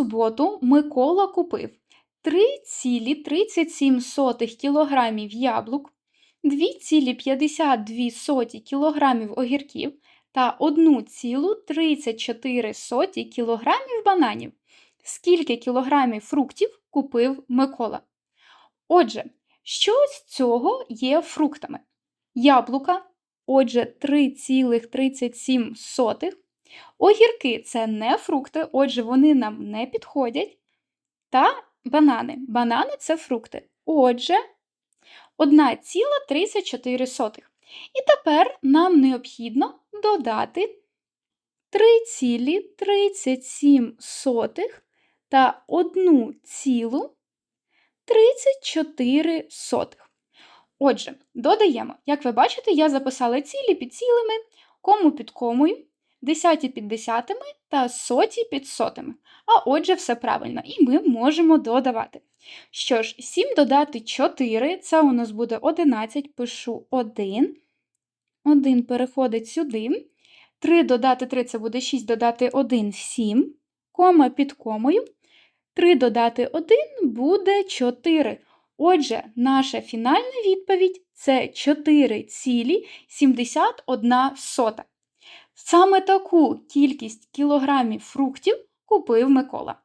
суботу Микола купив 3,37 кілограмів яблук, 2,52 кілограмів огірків та 1,34 кілограмів бананів. Скільки кілограмів фруктів купив Микола? Отже, що з цього є фруктами? Яблука, отже, 3,37. Огірки це не фрукти, отже, вони нам не підходять. Та банани. Банани це фрукти. Отже, 1,34. І тепер нам необхідно додати 3,37 та 1,34. Отже, додаємо. Як ви бачите, я записала цілі під цілими, кому під комою, десяті під десятими та соті під сотими. А отже, все правильно, і ми можемо додавати. Що ж, 7 додати 4, це у нас буде 11, пишу 1. 1 переходить сюди. 3 додати 3 це буде 6 додати 1 7, кома під комою. 3 додати 1 буде 4. Отже, наша фінальна відповідь це 4,71. Саме таку кількість кілограмів фруктів купив Микола.